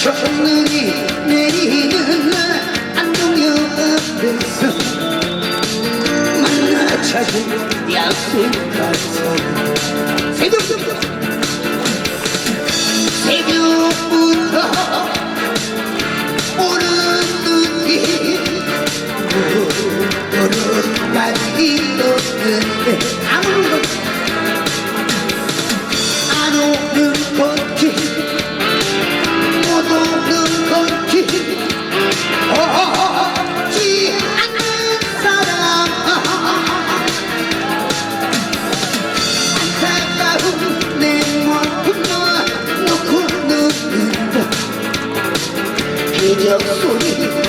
첫눈이 내리는 날 안동역 앞에서 만나 찾은 약속 가서 새벽부터. 새벽부터 오는 눈이 오르막이 없는데 minha solidão.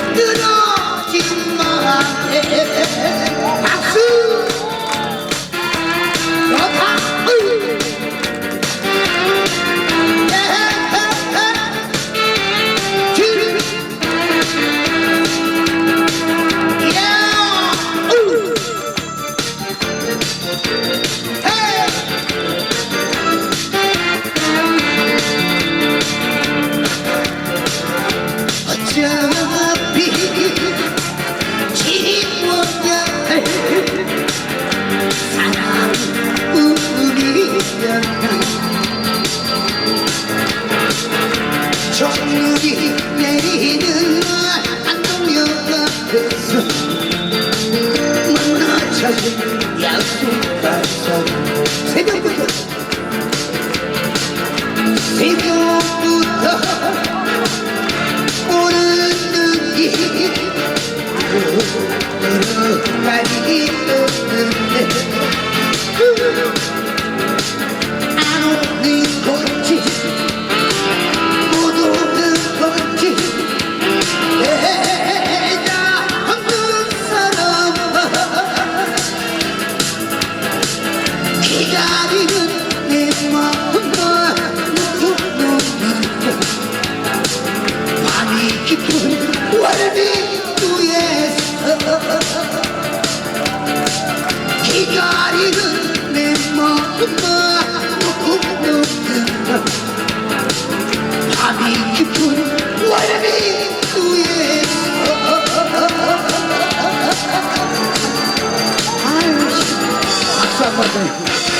정눈이 내리는 날 안동역 앞에서 만나 찾은 약속 가서 새벽부터 새벽 기다리는 내 마음만 놓고 놓는다 밤이 깊은 월미도에서 아유 박수 한번 더